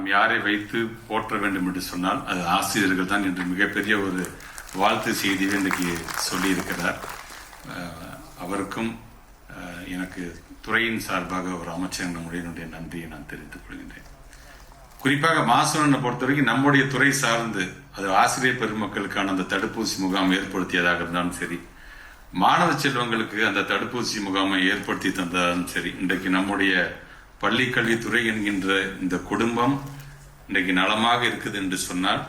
நாம் யாரை வைத்து போற்ற வேண்டும் என்று சொன்னால் அது ஆசிரியர்கள் தான் என்று மிகப்பெரிய ஒரு வாழ்த்து செய்தியை இன்றைக்கு சொல்லியிருக்கிறார். அவருக்கும் எனக்கு துறையின் சார்பாக ஒரு அமைச்சர் நம்முடைய நன்றியை நான் தெரிவித்துக் கொள்கின்றேன். குறிப்பாக மாசுவரனை பொறுத்த வரைக்கும் நம்முடைய துறை சார்ந்து அது ஆசிரியர் பெருமக்களுக்கான அந்த தடுப்பூசி முகாம் ஏற்படுத்தியதாக இருந்தாலும் சரி. மாணவ செல்வங்களுக்கு அந்த தடுப்பூசி முகாமை ஏற்படுத்தி தந்தாலும் சரி. இன்றைக்கு நம்முடைய பள்ளிக்கல்வித்துறை என்கின்ற இந்த குடும்பம் இன்றைக்கு நலமாக இருக்குது என்று சொன்னால்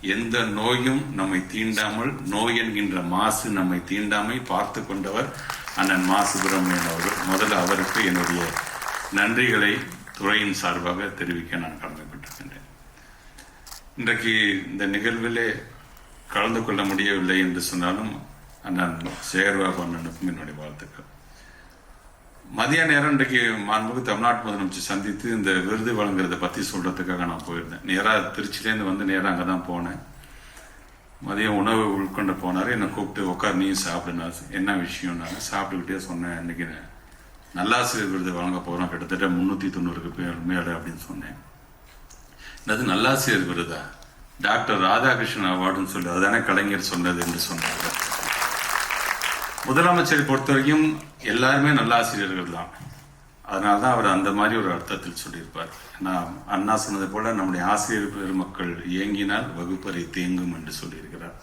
எந்த நோயும் நம்மை தீண்டாமல் நோய் என்கின்ற மாசு நம்மை தீண்டாமை பார்த்து கொண்டவர் அண்ணன் மா. சுப்பிரமணியன் அவர்கள். முதல்ல அவருக்கு என்னுடைய நன்றிகளை துறையின் சார்பாக தெரிவிக்க நான் கடமைப்பட்டிருக்கின்றேன். இன்றைக்கு இந்த நிகழ்விலே கலந்து கொள்ள முடியவில்லை என்று சொன்னாலும் அண்ணன் சேகர்பாபு அண்ணனுக்கும் என்னுடைய வாழ்த்துக்கள். மதிய நேரம் இன்றைக்கு மாண்புக்கு தமிழ்நாட்டு முதலமைச்சர் சந்தித்து இந்த விருது வழங்குறத பத்தி சொல்றதுக்காக நான் போயிருந்தேன். நேராக திருச்சியிலேருந்து வந்து நேராக அங்கே தான் போனேன். மதியம் உணவு உட்கொண்டு போனார். என்னை கூப்பிட்டு உட்கார் நீ சாப்பிடுனாரு என்ன விஷயம்னாரு. சாப்பிட்டுக்கிட்டே சொன்னேன். இன்னைக்கு நல்லாசிரியர் விருது வழங்க போகிறோம் கிட்டத்தட்ட முந்நூற்றி தொண்ணூறுக்கு பேர் மேல அப்படின்னு சொன்னேன். அது நல்லாசிரியர் விருதா? டாக்டர் ராதாகிருஷ்ணன் அவார்டுன்னு சொல்லி அதுதானே கலைஞர் சொன்னது என்று சொன்னார். முதலமைச்சரை பொறுத்த வரைக்கும் எல்லாருமே நல்லாசிரியர்கள் தான். அதனால தான் அவர் அந்த மாதிரி ஒரு அர்த்தத்தில் சொல்லியிருப்பார். நான் அண்ணா சொன்னது போல நம்முடைய ஆசிரியர் பெருமக்கள் இயங்கினால் வகுப்பறை தேங்கும் என்று சொல்லியிருக்கிறார்.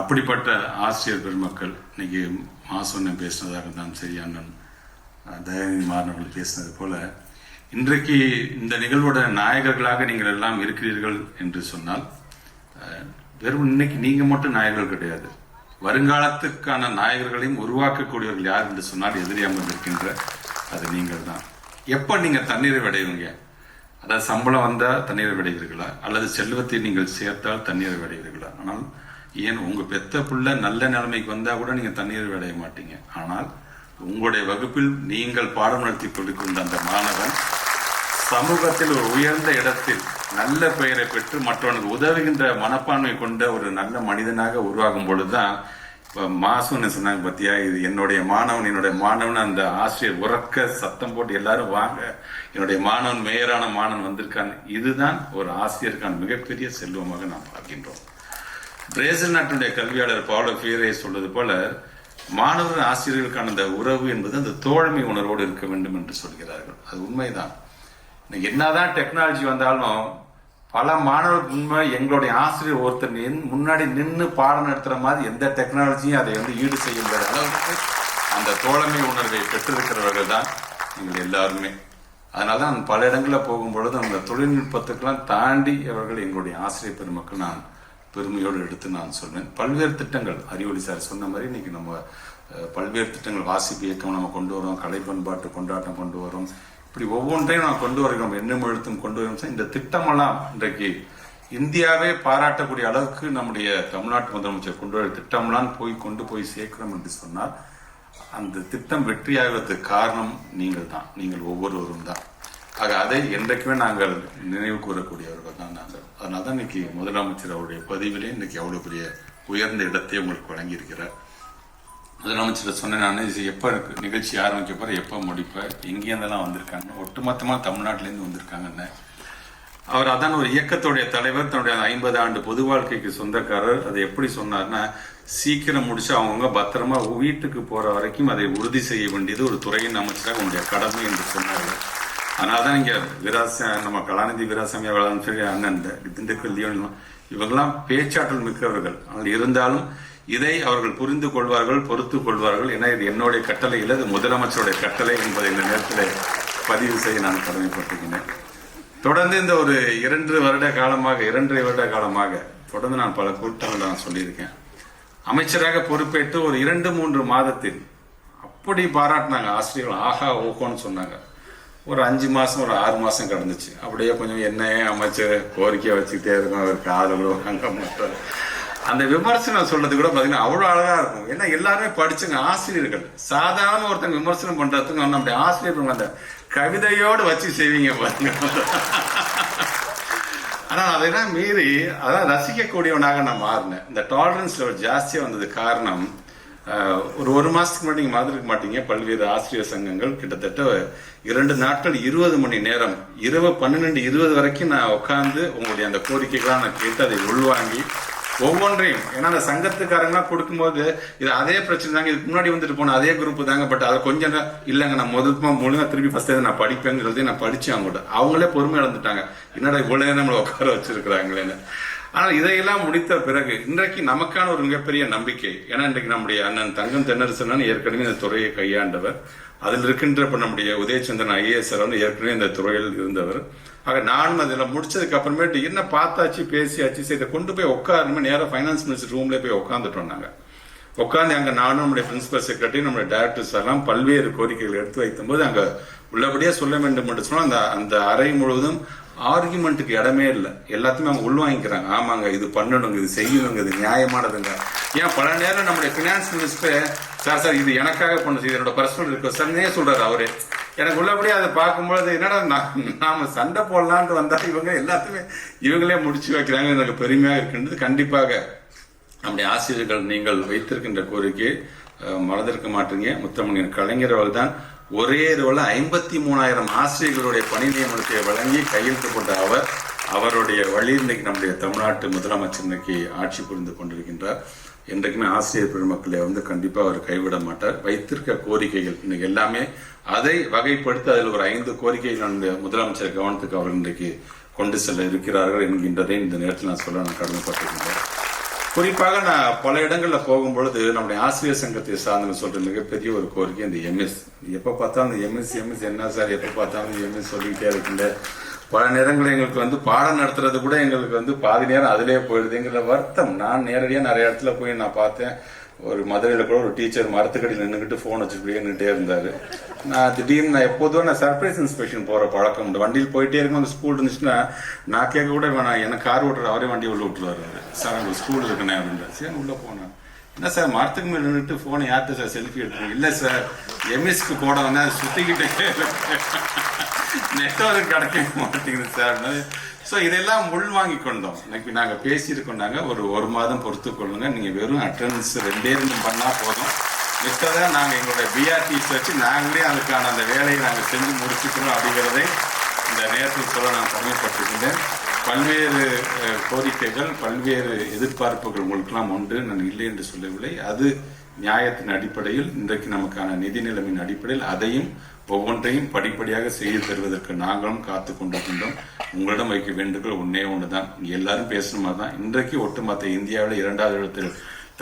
அப்படிப்பட்ட ஆசிரியர் பெருமக்கள் இன்னைக்கு மாசொன்னு பேசினதாக இருந்தாலும் சரி அண்ணன் தயாநிதி மாறனவர்கள் பேசினது போல இன்றைக்கு இந்த நிகழ்வோட நாயகர்களாக நீங்கள் எல்லாம் இருக்கிறீர்கள் என்று சொன்னால் வெறும் இன்னைக்கு நீங்கள் மட்டும் நாயகர்கள் கிடையாது. வருங்காலத்துக்கான நாயகர்களையும் உருவாக்கக்கூடியவர்கள் யார் என்று சொன்னால் எதிரி அமர்ந்திருக்கின்ற அது நீங்கள் தான். எப்ப நீங்க தண்ணீரை விடைவீங்க? அதாவது சம்பளம் வந்தால் தண்ணீரை விடைவீர்களா? அல்லது செல்வத்தை நீங்கள் சேர்த்தால் தண்ணீரை விடைவீர்களா? ஆனால் ஏன் உங்கள் பெத்த புள்ள நல்ல நிலைமைக்கு வந்தால் கூட நீங்கள் தண்ணீரை விடைய மாட்டீங்க? ஆனால் உங்களுடைய வகுப்பில் நீங்கள் பாடம் நடத்தி கொண்டிருக்கின்ற அந்த மாணவன் சமூகத்தில் ஒரு உயர்ந்த இடத்தில் நல்ல பெயரை பெற்று மற்றவனுக்கு உதவுகின்ற மனப்பான்மை கொண்ட ஒரு நல்ல மனிதனாக உருவாகும் பொழுதுதான் இப்போ மாசுன்னு சொன்னாங்க பத்தியா? இது என்னுடைய மாணவன் என்னுடைய மாணவன் அந்த ஆசிரியர் உறக்க சத்தம் போட்டு எல்லாரும் வாங்க. என்னுடைய மாணவன் மேயரான மாணவன் வந்திருக்கான் இதுதான் ஒரு ஆசிரியருக்கான மிகப்பெரிய செல்வமாக நாம் பார்க்கின்றோம். பிரேசில் நாட்டினுடைய கல்வியாளர் பாவலோ ஃபியரே சொல்வது போல மாணவர் ஆசிரியர்களுக்கான அந்த உறவு என்பது அந்த தோழமை உணர்வோடு இருக்க வேண்டும் என்று சொல்கிறார்கள். அது உண்மைதான். என்னதான் டெக்னாலஜி வந்தாலும் பல மாணவர்கள் உண்மை எங்களுடைய ஆசிரியர் ஒருத்தர் நின்- முன்னாடி நின்று பாடம் நடத்துகிற மாதிரி எந்த டெக்னாலஜியும் அதை வந்து ஈடு செய்ய முடியாத அளவுக்கு அந்த தோழமை உணர்வை பெற்றிருக்கிறவர்கள் தான் நீங்கள் எல்லாருமே. அதனால தான் பல இடங்களில் போகும்பொழுது அந்த தொழில்நுட்பத்துக்கெல்லாம் தாண்டி அவர்கள் எங்களுடைய ஆசிரியர் பெருமக்கள் நான் பெருமையோடு எடுத்து நான் சொல்வேன். பல்வேறு திட்டங்கள் அறிவொளி சார் சொன்ன மாதிரி இன்னைக்கு நம்ம பல்வேறு திட்டங்கள் வாசிப்பு இயக்கம் நம்ம கொண்டு வரோம் கலை பண்பாட்டு கொண்டாட்டம் கொண்டு வரோம் இப்படி ஒவ்வொன்றையும் நான் கொண்டு வருகிறோம். எண்ணும் எழுத்தும் கொண்டு வரோம் இந்த திட்டமெல்லாம் இன்றைக்கு இந்தியாவே பாராட்டக்கூடிய அளவுக்கு நம்முடைய தமிழ்நாட்டு முதலமைச்சர் கொண்டு வர திட்டம்லாம் போய் கொண்டு போய் சேர்க்கிறோம் என்று சொன்னால் அந்த திட்டம் வெற்றியாகிறதுக்கு காரணம் நீங்கள் தான். நீங்கள் ஒவ்வொருவரும் தான். ஆக அதை என்றைக்குமே நாங்கள் நினைவு கூறக்கூடியவர்கள் தான் நாங்கள். அதனால தான் இன்னைக்கு முதலமைச்சர் அவருடைய பதிவிலே இன்னைக்கு அவ்வளோ பெரிய உயர்ந்த இடத்தை உங்களுக்கு வழங்கியிருக்கிறார். முதலமைச்சர் சொன்னேன் நான் இது எப்போ இருக்கு? நிகழ்ச்சி ஆரம்பிக்க போற எப்போ முடிப்பேன் எங்கேருந்தெல்லாம் வந்திருக்காங்க? ஒட்டுமொத்தமாக தமிழ்நாட்டிலேருந்து வந்திருக்காங்கன்னு. அவர் அதான் ஒரு இயக்கத்துடைய தலைவர் தன்னுடைய ஐம்பது ஆண்டு பொது வாழ்க்கைக்கு சொந்தக்காரர். அதை எப்படி சொன்னார்னா சீக்கிரம் முடிச்சு அவங்கவுங்க பத்திரமா வீட்டுக்கு போற வரைக்கும் அதை உறுதி செய்ய வேண்டியது ஒரு துறையின் அமைச்சராக உங்களுடைய கடமை என்று சொன்னார்கள் அதனாலதான் இங்கே விராச நம்ம கலாநிதி வீராசாமி அவர்கள் சொல்லி அண்ணன் திண்டுக்கல் லியோன் இவங்கெல்லாம் பேச்சாற்றல் மிக்கவர்கள். ஆனால் இருந்தாலும் இதை அவர்கள் புரிந்து கொள்வார்கள் பொறுத்து கொள்வார்கள் ஏன்னா இது என்னுடைய கட்டளை இல்லை இது முதலமைச்சருடைய கட்டளை என்பதை இந்த நேரத்தில் பதிவு செய்ய நான் கடமைப்பட்டிருக்கிறேன். தொடர்ந்து இந்த ஒரு இரண்டு வருட காலமாக இரண்டரை வருட காலமாக தொடர்ந்து நான் பல கூட்டங்கள் நான் சொல்லியிருக்கேன். அமைச்சராக பொறுப்பேற்று ஒரு இரண்டு மூன்று மாதத்தில் அப்படி பாராட்டினாங்க ஆசிரியர்கள் ஆஹா ஓகோன்னு சொன்னாங்க. ஒரு அஞ்சு மாதம் ஒரு ஆறு மாதம் கடந்துச்சு. அப்படியே கொஞ்சம் என்ன அமைச்சர் கோரிக்கையை வச்சுக்கிட்டே இருக்கும் அவருக்கு ஆதரவு அங்கே மாட்டார் அந்த விமர்சனம் சொல்றது கூட பார்த்தீங்கன்னா அவ்வளோ அழகா இருக்கும். ஏன்னா எல்லாருமே படிச்சுங்க ஆசிரியர்கள். சாதாரண ஒருத்தங்க விமர்சனம் பண்றதுக்கு நம்முடைய ஆசிரியர்கள் அந்த கவிதையோடு வச்சு செய்வீங்க பாருங்க. ஆனால் அதெல்லாம் மீறி அதான் ரசிக்கக்கூடியவனாக நான் மாறினேன். இந்த டாலரன்ஸ் லெவல் ஜாஸ்தியாக வந்தது காரணம் ஒரு ஒரு மாதத்துக்கு முன்னாடி நீங்கள் மறந்துருக்க மாட்டீங்க பல்வேறு ஆசிரியர் சங்கங்கள் கிட்டத்தட்ட இரண்டு நாட்கள் இருபது மணி நேரம் இரவு பன்னிரெண்டு இருபது வரைக்கும் நான் உட்காந்து உங்களுடைய அந்த கோரிக்கைகளாக நான் கேட்டு அதை உள்வாங்கி ஒவ்வொன்றையும். ஏன்னா அந்த சங்கத்துக்காரங்களாம் கொடுக்கும்போது இது அதே பிரச்சனை தாங்க. இதுக்கு முன்னாடி வந்துட்டு போன அதே குரூப் தாங்க. பட் அதை கொஞ்சம் இல்லைங்க நான் முதல்மா முழுங்க திருப்பி ஃபர்ஸ்ட் நான் படிப்பேங்கிறதையும் நான் படித்தேன் அவங்கள்ட்ட அவங்களே பொறுமை இழந்துட்டாங்க என்னடா இவ்வளவு நம்மளை உட்கார வச்சிருக்கிறாங்களேன்னு. ஆனால் இதையெல்லாம் முடித்த பிறகு இன்றைக்கு நமக்கான ஒரு மிகப்பெரிய நம்பிக்கை. ஏன்னா இன்றைக்கு நம்முடைய அண்ணன் தங்கம் தென்னரசன் ஏற்கனவே இந்த துறையை கையாண்டவர். அதில் இருக்கின்ற இப்போ நம்முடைய உதயச்சந்திரன் ஐஏஎஸ் வந்து ஏற்கனவே இந்த துறையில் இருந்தவர். ஆக நானும் அதில் முடிச்சதுக்கு அப்புறமேட்டு என்ன பார்த்தாச்சு பேசியாச்சு சரி இதை கொண்டு போய் உட்காருமே நேராக ஃபைனான்ஸ் மினிஸ்டர் ரூம்லேயே போய் உட்காந்துட்டோம் நாங்கள் உட்காந்து அங்கே நானும் நம்முடைய பிரின்சிபல் செக்ரட்டரி நம்முடைய டைரக்டர்ஸ் எல்லாம் பல்வேறு கோரிக்கைகள் எடுத்து வைக்கும்போது அங்கே உள்ளபடியே சொல்ல வேண்டும் என்று சொன்னால் அந்த அந்த அறை முழுவதும் ஆர்குமெண்ட்டுக்கு இடமே இல்லை. எல்லாத்தையுமே அவங்க உள்வாங்கிக்கிறாங்க ஆமாங்க இது பண்ணணுங்க இது செய்யணுங்க இது நியாயமானதுங்க. ஏன் பல நேரம் நம்முடைய ஃபினான்ஸ் மினிஸ்டர் சார் சார் இது எனக்காக பண்ணுச்சு இது என்னோட பர்சனல் இருக்கு சார்னே சொல்றாரு அவரு. எனக்கு உள்ளபடியே அதை பார்க்கும்பொழுது என்னடா நான் நாம சண்டை போடலான்ட்டு வந்தா இவங்க எல்லாத்தையுமே இவங்களே முடிச்சு வைக்கிறாங்க. எனக்கு பெருமையாக இருக்குன்றது கண்டிப்பாக. நம்முடைய ஆசிரியர்கள் நீங்கள் வைத்திருக்கின்ற கோரிக்கை மறந்திருக்க மாட்டீங்க முத்தமிழ் கலைஞர் அவர்கள் தான் ஒரே இரவுல ஐம்பத்தி மூணாயிரம் ஆசிரியர்களுடைய பணி நியமனத்தை வழங்கி கையெழுத்து கொண்ட அவர் அவருடைய வழி இன்னைக்கு நம்முடைய தமிழ்நாட்டு முதலமைச்சர் இன்னைக்கு ஆட்சி புரிந்து கொண்டிருக்கின்றார். என்றைக்குமே ஆசிரியர் பெருமக்களை வந்து கண்டிப்பாக அவர் கைவிட மாட்டார். வைத்திருக்க கோரிக்கைகள் இன்னைக்கு எல்லாமே அதை வகைப்படுத்தி அதில் ஒரு ஐந்து கோரிக்கைகள் நம்முடைய முதலமைச்சர் கவனத்துக்கு அவர்கள் இன்றைக்கு கொண்டு செல்ல இருக்கிறார்கள் என்கின்றதை இந்த நேரத்தில் நான் சொல்ல நான் கடமைப்பட்டிருக்கின்றேன். குறிப்பாக நான் பல இடங்களில் போகும்பொழுது நம்முடைய ஆசிரியர் சங்கத்தை சார்ந்து சொல்ற மிகப்பெரிய ஒரு கோரிக்கை இந்த எம்எஸ் எப்போ பார்த்தாலும் இந்த எம்எஸ் எம்எஸ் என்ன சார்? எப்போ பார்த்தாலும் எம்எஸ் சொல்லிக்கிட்டே இருக்கின்ற பல நேரங்களில் எங்களுக்கு வந்து பாடம் நடத்துறது கூட எங்களுக்கு வந்து பாதி நேரம் அதிலே போயிடுதுங்கிற வருத்தம். நான் நேரடியாக நிறைய இடத்துல போய் நான் பார்த்தேன். ஒரு மதுரையில் கூட ஒரு டீச்சர் மரத்துக்கடியில் நின்றுக்கிட்டு ஃபோன் வச்சுக்கிட்டே நின்றுட்டே இருந்தார். நான் திடீர்னு நான் எப்போதும் நான் சர்ப்ரைஸ் இன்ஸ்பெக்ஷன் போகிற பழக்கம் உண்டு. வண்டியில் போயிட்டே இருக்கும் அந்த ஸ்கூல் இருந்துச்சுன்னா நான் கேட்க கூட வேணாம். என்ன கார் ஓட்டுற அவரே வண்டி உள்ள விட்டுருவாரு. சார் அங்கே ஸ்கூல் இருக்குண்ணே அப்படின்னு சரி உள்ளே போனேன் என்ன சார் மரத்துக்கு மேல நின்றுட்டு ஃபோனை யார்கிட்ட சார் செல்ஃபி எடுத்துருங்க இல்லை சார் எம்எஸ்க்கு போட வந்து அதை சுற்றிக்கிட்டே நெட்ஒர்க் கிடைக்க மாட்டேங்குது சார். ஸோ இதெல்லாம் உள்வாங்கி கொண்டோம். இன்னைக்கு நாங்கள் பேசியிருக்கோம். நாங்கள் ஒரு ஒரு மாதம் பொறுத்து கொள்ளுங்க நீங்கள் வெறும் அட்டண்டன்ஸ் ரெண்டே ரெண்டு பண்ணால் போதும். மித்ததை நாங்கள் எங்களுடைய பிஆர்டிஸ் வச்சு நாங்களே அதுக்கான அந்த வேலையை நாங்கள் செஞ்சு முடிச்சுக்கிறோம் அப்படிங்கிறதை இந்த நேரத்தில் சொல்ல நான் பெருமைப்பட்டிருக்கின்றேன் பல்வேறு கோரிக்கைகள் பல்வேறு எதிர்பார்ப்புகள் உங்களுக்கெல்லாம் உண்டு நான் இல்லை என்று சொல்லவில்லை. அது நியாயத்தின் அடிப்படையில் இன்றைக்கு நமக்கான நிதி நிலைமையின் அடிப்படையில் அதையும் ஒவ்வொன்றையும் படிப்படியாக செய்து தருவதற்கு நாங்களும் காத்து கொண்டிருக்கின்றோம். உங்களிடம் வைக்க வேண்டுகோள் ஒன்றே ஒன்று தான் எல்லாரும் பேசணுமா தான் இன்றைக்கு ஒட்டுமொத்த இந்தியாவில் இரண்டாவது இடத்தில்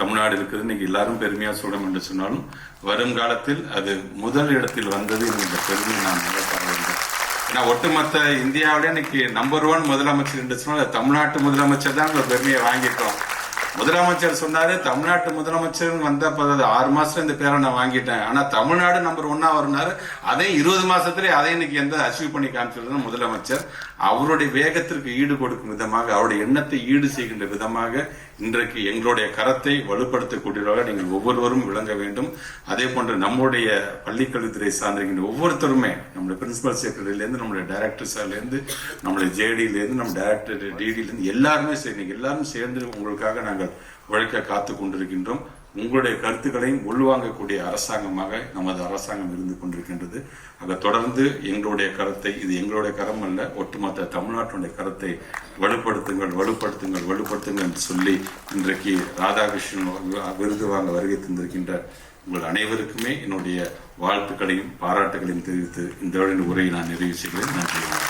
தமிழ்நாடு இருக்குது இன்னைக்கு எல்லாரும் பெருமையா சொல்லணும் என்று சொன்னாலும் வருங்காலத்தில் அது முதல் இடத்தில் வந்தது இந்த பெருமையை நான் நினைப்பாக வேண்டும். ஏன்னா ஒட்டுமொத்த இந்தியாவிலே இன்னைக்கு நம்பர் ஒன் முதலமைச்சர் என்று சொன்னால் தமிழ்நாட்டு முதலமைச்சர் தான் இந்த பெருமையை வாங்கிட்டோம். முதலமைச்சர் சொன்னாரு தமிழ்நாட்டு முதலமைச்சர் வந்த ஆறு மாசத்துல இந்த பேரை நான் வாங்கிட்டேன். ஆனா தமிழ்நாடு நம்பர் ஒன்னா வருனாரு அதே இருபது மாசத்துலயே அதை இன்னைக்கு எந்த அச்சீவ் பண்ணி காமிச்சிருந்தா முதலமைச்சர் அவருடைய வேகத்திற்கு ஈடு கொடுக்கும் விதமாக அவருடைய எண்ணத்தை ஈடு செய்கின்ற விதமாக இன்றைக்கு எங்களுடைய கரத்தை வலுப்படுத்தக்கூடியவர்களாக நீங்கள் ஒவ்வொருவரும் விளங்க வேண்டும். அதே போன்று நம்முடைய பள்ளிக்கல்வித்துறை சார்ந்திருக்கின்ற ஒவ்வொருத்தருமே நம்மளுடைய பிரின்சிபல் செக்ரட்டரியிலேருந்து நம்மளுடைய டைரக்டர் சார்லேருந்து நம்மளுடைய ஜேடியிலேருந்து நம்ம டைரக்டர் டிடியிலேருந்து எல்லாருமே சரி நீங்கள் எல்லாரும் சேர்ந்து உங்களுக்காக நாங்கள் உழைக்க காத்து கொண்டிருக்கின்றோம். உங்களுடைய கருத்துக்களையும் உள்வாங்கக்கூடிய அரசாங்கமாக நமது அரசாங்கம் இருந்து கொண்டிருக்கின்றது. அதை தொடர்ந்து எங்களுடைய கருத்தை இது எங்களுடைய கரம் அல்ல ஒட்டுமொத்த தமிழ்நாட்டினுடைய கருத்தை வலுப்படுத்துங்கள் வலுப்படுத்துங்கள் வலுப்படுத்துங்கள் என்று சொல்லி இன்றைக்கு ராதாகிருஷ்ணன் விருது வாங்க வருகை தந்திருக்கின்ற உங்கள் அனைவருக்குமே என்னுடைய வாழ்த்துக்களையும் பாராட்டுகளையும் தெரிவித்து இந்த உரையை நான் நிறைவு செய்கிறேன். நன்றி.